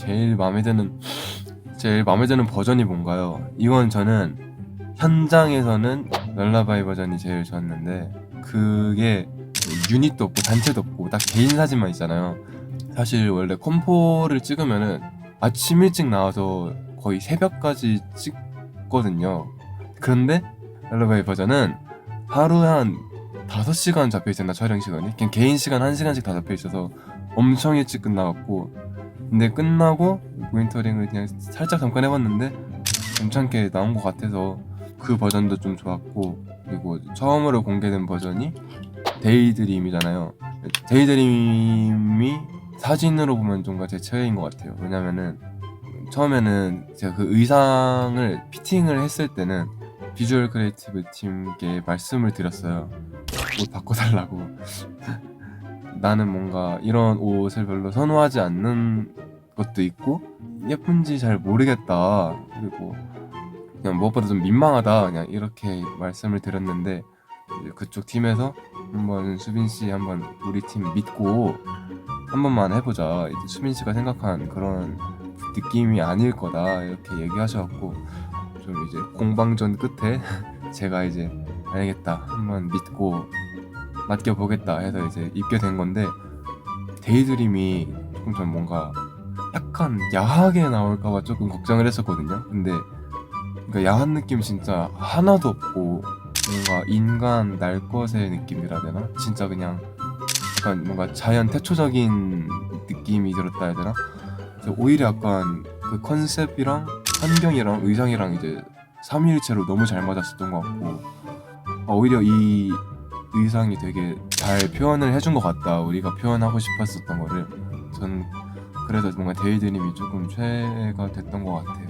제일 마음에 드는 제일 마음에 드는 버전이 뭔가요? 이건 저는 현장에서는 랄라바이 버전이 제일 좋았는데 그게 유닛도 없고 단체도 없고 딱 개인 사진만 있잖아요. 사실 원래 컴포를 찍으면은 아침 일찍 나와서 거의 새벽까지 찍거든요. 그런데 랄라바이 버전은 하루에 한 5시간 잡혀 있었나 촬영 시간이? 그냥 개인 시간 1시간씩 다 잡혀 있어서 엄청 일찍 끝나갖고 근데 끝나고 모니터링을 그냥 살짝 잠깐 해봤는데 괜찮게 나온 것 같아서 그 버전도 좀 좋았고 그리고 처음으로 공개된 버전이 데이드림이잖아요. 데이드림이 사진으로 보면 좀가 제 최애인 것 같아요. 왜냐면은 처음에는 제가 그 의상을 피팅을 했을 때는 비주얼 크리에이티브 팀께 말씀을 드렸어요. 옷 바꿔달라고 나는 뭔가 이런 옷을 별로 선호하지 않는 것도 있고 예쁜지 잘 모르겠다. 그리고 그냥 무엇보다 좀 민망하다. 그냥 이렇게 말씀을 드렸는데 그쪽 팀에서 한번 수빈 씨 한번 우리 팀 믿고 한 번만 해보자. 이제 수빈 씨가 생각한 그런 느낌이 아닐 거다. 이렇게 얘기하셔갖고 좀 이제 공방전 끝에 제가 이제 알겠다. 한번 믿고 맡겨보겠다 해서 이제 입게 된 건데 데이드림이 조금 전 뭔가 약간 야하게 나올까봐 조금 걱정을 했었거든요. 근데 그러니까 야한 느낌 진짜 하나도 없고 뭔가 인간 날 것의 느낌이라 되나? 진짜 그냥 약간 뭔가 자연 태초적인 느낌이 들었다 해야 되나? 오히려 약간 그 컨셉이랑 환경이랑 의상이랑 이제 삼위일체로 너무 잘 맞았었던 것 같고 아, 오히려 이 의상이 되게 잘 표현을 해준 것 같다. 우리가 표현하고 싶었었던 거를. 저는 그래서 뭔가 데이드님이 조금 최애가 됐던 것 같아요.